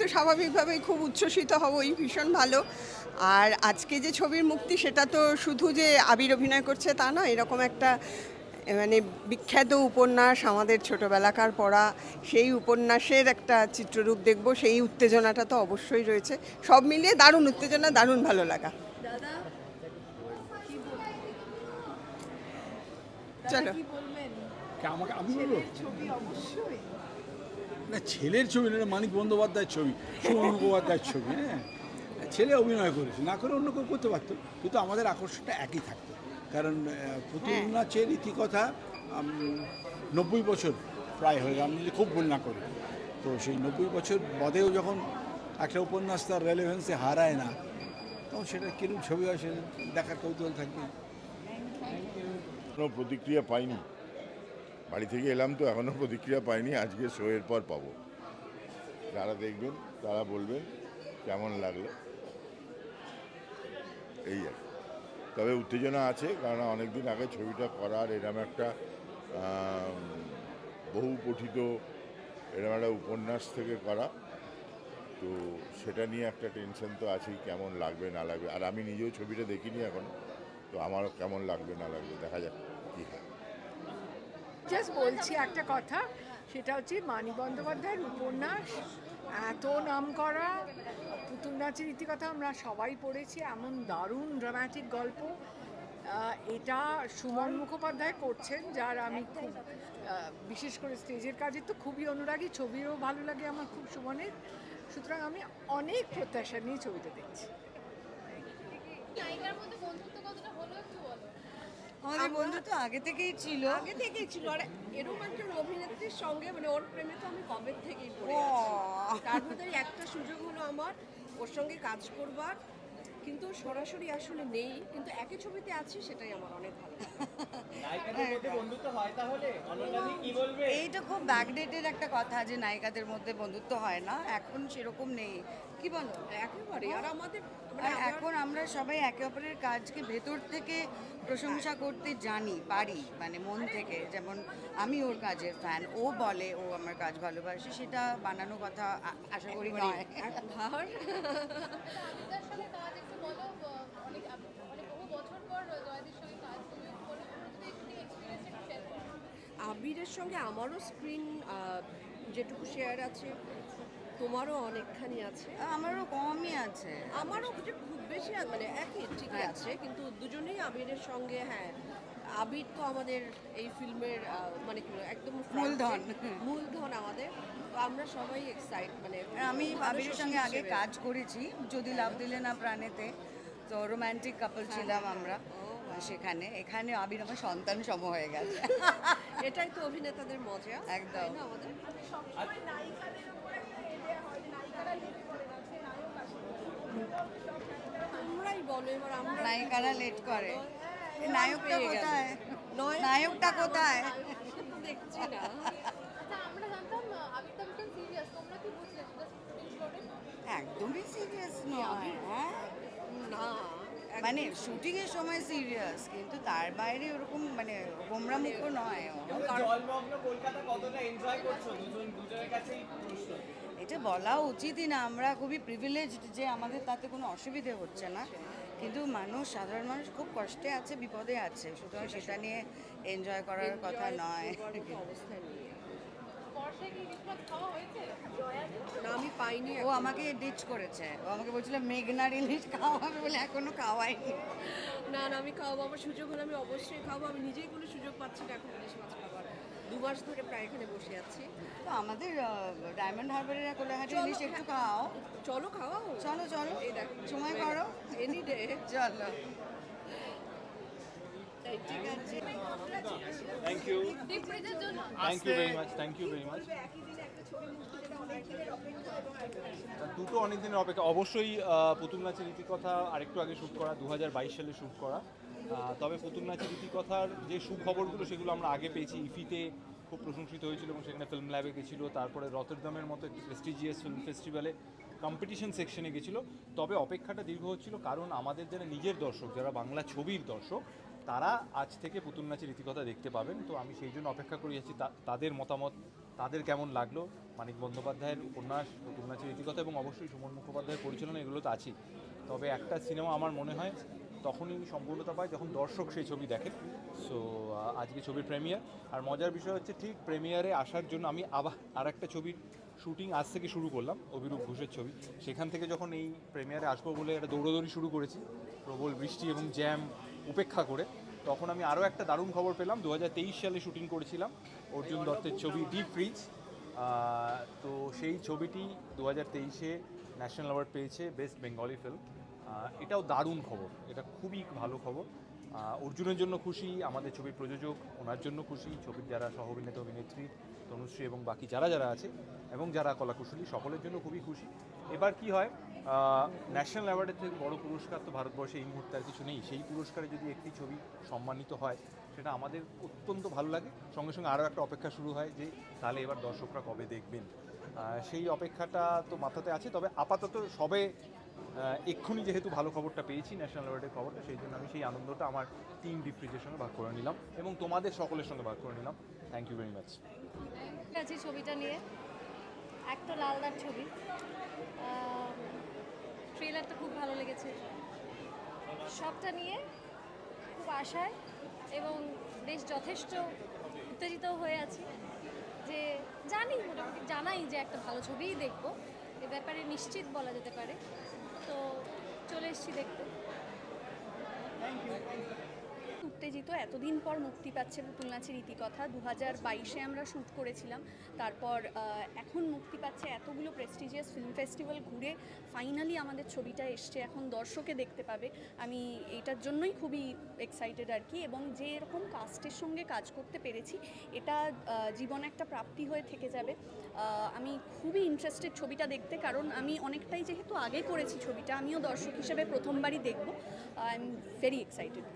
তো স্বাভাবিকভাবেই খুব উচ্ছ্বসিত হবই ভীষণ ভালো। আর আজকে যে ছবির মুক্তি সেটা তো শুধু যে আবির অভিনয় করছে তা নয় এরকম একটা মানে বিখ্যাত উপন্যাস আমাদের ছোটবেলাকার পড়া সেই উপন্যাসের একটা চিত্ররূপ দেখব সেই উত্তেজনাটা তো অবশ্যই রয়েছে। সব মিলিয়ে দারুণ উত্তেজনা দারুণ ভালো লাগা। দাদা কি বলবেন? চলো। আমাকে আমি বলব? ছবি অবশ্যই। না ছেলের ছবি না মানিক বন্দ্যোপাধ্যায়ের ছবি মুখোপাধ্যায়ের ছবি হ্যাঁ? ছেলে অভিনয় করেছে না করে অন্য কেউ করতে পারতো কিন্তু আমাদের আকর্ষণটা একই থাকতো। কারণ পুতুল নাচের ইতিকথা নব্বই বছর প্রায় হয়ে গেল আমি যদি খুব ভুল না করি। তো সেই নব্বই বছর বাদেও যখন একটা উপন্যাস তার রেলেভেন্সে হারায় না তখন সেটা কীরকম ছবি হয় সেটা দেখার কৌতূহল থাকবে কোনো প্রতিক্রিয়া পাইনি। বাড়ি থেকে এলাম তো এখনও প্রতিক্রিয়া পাইনি, আজকে শো এর পর পাবো। যারা দেখবেন, তারা বলবেন কেমন লাগল। এই আর তবে উত্তেজনা আছে, কারণ অনেক দিন আগে ছবিটা করার এরম একটা বহু পঠিত এরম একটা উপন্যাস থেকে করা। তো সেটা নিয়ে একটা টেনশন তো আছেই, কেমন লাগবে, না লাগবে। আর আমি নিজেও ছবিটা দেখিনি এখন, তো আমারও কেমন লাগবে, না লাগবে, দেখা যাক কী হয়। জাস্ট বলছি একটা কথা, সেটা হচ্ছে মানি বন্দ্যোপাধ্যায়ের উপন্যাস, এত নাম করা, পুতুল নাচের ইতিকথা আমরা সবাই পড়েছি, এমন দারুণ ড্রামাটিক গল্প। এটা সুমন মুখোপাধ্যায় করছেন, যার আমি খুব বিশেষ করে স্টেজের কাজে তো খুবই অনুরাগী, ছবিও ভালো লাগে আমার খুব সুমনের। সুতরাং আমি অনেক প্রত্যাশা নিয়ে ছবিটা দেখছি। কতটা হলো একটু বলো। আমাদের তো আগে থেকেই ছিল। আগে থেকেই ছিল। আর এরকম একজন অভিনেত্রীর সঙ্গে মানে ওর প্রেমে তো আমি কবে থেকেই পড়ে আছি। তার ভেতরে একটা সুযোগ হলো আমার ওর সঙ্গে কাজ করবার। কিন্তু সরাসরি আসলে নেই। কিন্তু একই ছবিতে আছি সেটাই আমার অনেক ভালো বন্ধুত্ব হয় তাহলে? অনন্যাদি কি বলবে? এইটা খুব ব্যাকডেটেড একটা কথা যে নায়িকাদের মধ্যে বন্ধুত্ব হয় না। এখন সেরকম নেই। কি বলো একেবারে আর আমাদের মানে আর এখন আমরা সবাই একে অপরের কাজকে ভেতর থেকে প্রশংসা করতে জানি পারি। মানে মন থেকে। যেমন আমি ওর কাজের ফ্যান ও বলে ও আমার কাজ ভালোবাসে সেটা বানানো কথা আশা করি নয় একবার আবিদার সঙ্গে কাজ একটু বলো আহ, অনেক আপ- অনেক বহু বছর পর জয়দের সঙ্গে কাজ তুমি একটু বলো যদি একটু এক্সপিরিয়েন্স একটু শেয়ার করো আবিরের সঙ্গে আমারও স্ক্রিন যেটুকু শেয়ার আছে তোমারও অনেকখানি আছে। আমারও কমই আছে। আমারও যে খুব বেশি মানে একই ঠিকই আছে কিন্তু দুজনেই আবিরের সঙ্গে হ্যাঁ আবির তো আমাদের এই ফিল্মের মানে কি একদম মূলধন। মূলধন আমাদের। আমরা সবাই এক্সাইট মানে আমি আবিরের সঙ্গে আগে কাজ করেছি যদি লাভ দিলে না প্রাণেতে। তো রোম্যান্টিক কাপল ছিলাম আমরা। সেখানে। এখানে আবির আমার সন্তান সম হয়ে গেছে। এটাই তো অভিনেতাদের মজা। একদম। আমাদের? তোমরাই বলো এবার আমরা নায়িকারা লেট করে। নায়কটা পেয়ে কোথায়? নায়কটা কোথায়? দেখছি না। আচ্ছা একদমই সিরিয়াস নয় হ্যাঁ। মানে শুটিং এর সময় সিরিয়াস কিন্তু তার বাইরে ওরকম মানে গোমরা মুখও নয় ও। জলমগ্ন কলকাতা কতটা এনজয় করছ? দুজন দুজনের কাছেই প্রশ্ন। এটা বলা উচিতই না আমরা খুবই প্রিভিলেজড যে আমাদের তাতে কোনো অসুবিধে হচ্ছে না। কিন্তু মানুষ সাধারণ মানুষ খুব কষ্টে আছে বিপদে আছে। সুতরাং সেটা নিয়ে এনজয় করার কথা নয়। না আমি পাইনি ও আমাকে ডিচ করেছে। ও আমাকে বলছিল মেঘনার ইলিশ খাওয়াবে বলে এখনও খাওয়াইনি না না আমি খাওয়াবো আমার সুযোগ হলে আমি অবশ্যই খাব আমি নিজেই কোনো সুযোগ পাচ্ছি না এখন ইলিশ মাছ খাবার দু মাস ধরে প্রায় এখানে বসে আছি। তো আমাদের ডায়মন্ড হারবারের কোলাহাটি ইলিশ একটু। খাও। চলো খাওয়াও চলো চলো। এই দেখো সময় করো। এনি ডে চলো। Thank you thank you very much thank you very much দুটো অনেক দিনের অপেক্ষা। অবশ্যই পুতুল নাচের ইতিকথা আরেকটু আগে শ্যুট করা দু হাজার বাইশ সালে শ্যুট করা। তবে পুতুল নাচের ইতিকথার যে সুখবরগুলো সেগুলো আমরা আগে পেয়েছি। ইফিতে খুব প্রশংসিত হয়েছিল এবং সেখানে ফিল্ম ল্যাবে গেছিল, তারপরে রতরদামের মতো একটি প্রেস্টিজিয়াস ফিল্ম ফেস্টিভ্যালে কম্পিটিশন সেকশনে গেছিল। তবে অপেক্ষাটা দীর্ঘ হচ্ছিল, কারণ আমাদের যারা নিজের দর্শক, যারা বাংলা ছবির দর্শক তারা আজ থেকে পুতুল নাচের ইতিকথা দেখতে পাবেন। তো আমি সেই জন্য অপেক্ষা করে যাচ্ছি তাদের মতামত, তাদের কেমন লাগল? মানিক বন্দ্যোপাধ্যায়ের উপন্যাস, পুতুল নাচের রীতিকথা এবং অবশ্যই সুমন মুখোপাধ্যায়ের পরিচালনা এগুলো তো আছেই। তবে একটা সিনেমা আমার মনে হয় তখনই সম্পূর্ণতা পায় যখন দর্শক সেই ছবি দেখে সো আজকে ছবির প্রেমিয়ার। আর মজার বিষয় হচ্ছে ঠিক প্রেমিয়ারে আসার জন্য আমি আবার আর একটা ছবির শুটিং আজ থেকে শুরু করলাম, অভিরূপ ঘোষের ছবি। সেখান থেকে যখন এই প্রেমিয়ারে আসব বলে একটা দৌড়দৌড়ি শুরু করেছি। প্রবল বৃষ্টি এবং জ্যাম উপেক্ষা করে। তখন আমি আরও একটা দারুণ খবর পেলাম। দু হাজার তেইশ সালে শুটিং করেছিলাম অর্জুন দত্তের ছবি ডিপ ফ্রিজ তো সেই ছবিটি দু হাজার তেইশে ন্যাশনাল অ্যাওয়ার্ড পেয়েছে বেস্ট বেঙ্গলি ফিল্ম এটাও দারুণ খবর। এটা খুবই ভালো খবর। অর্জুনের জন্য খুশি, আমাদের ছবির প্রযোজক ওনার জন্য খুশি, ছবির যারা সহ অভিনেতা, অভিনেত্রী তনুশ্রী এবং বাকি যারা যারা আছে এবং যারা কলাকুশলী, সকলের জন্য খুবই খুশি। এবার কি হয়? ন্যাশনাল অ্যাওয়ার্ডের থেকে বড় পুরস্কার তো ভারতবর্ষে এই মুহূর্তে আর কিছু নেই। সেই পুরস্কারে যদি একটি ছবি সম্মানিত হয়, সেটা আমাদের অত্যন্ত ভালো লাগে। সঙ্গে সঙ্গে আরও একটা অপেক্ষা শুরু হয় যে, তাহলে এবার দর্শকরা কবে দেখবেন? সেই অপেক্ষাটা তো মাথাতে আছে। তবে আপাতত সবে এক্ষুনি যেহেতু ভালো খবরটা পেয়েছি ন্যাশনাল অ্যাওয়ার্ডের খবরটা, সেই জন্য আমি সেই আনন্দটা আমার টিম ডিপ্রিজের সঙ্গে ভাগ করে নিলাম এবং তোমাদের সকলের সঙ্গে ভাগ করে নিলাম। থ্যাংক ইউ ভেরি মাচ ছবিটা নিয়ে। একটা লালদার ছবি। ট্রেলারটা খুব ভালো লেগেছে। সবটা নিয়ে খুব আশায় এবং বেশ যথেষ্ট উত্তেজিত হয়ে আছি যে জানি, মোটামুটি জানাই যে একটা ভালো ছবিই দেখব। এ ব্যাপারে নিশ্চিত বলা যেতে পারে। তো চলে এসছি দেখতে। উত্তেজিত, এতদিন পর মুক্তি পাচ্ছে পুতুল নাচের ইতিকথা। দু হাজার বাইশে আমরা শ্যুট করেছিলাম। তারপর এখন মুক্তি পাচ্ছে এতগুলো প্রেস্টিজিয়াস ফিল্ম ফেস্টিভ্যাল ঘুরে ফাইনালি আমাদের ছবিটা এসছে। এখন দর্শকে দেখতে পাবে। আমি এইটার জন্যই খুবই এক্সাইটেড আর কি। এবং যে এরকম কাস্টের সঙ্গে কাজ করতে পেরেছি, এটা জীবনে একটা প্রাপ্তি হয়ে থেকে যাবে। আমি খুবই ইন্টারেস্টেড ছবিটা দেখতে। কারণ আমি অনেকটাই যেহেতু আগে করেছি ছবিটা, আমিও দর্শক হিসেবে প্রথমবারই দেখব। I am very excited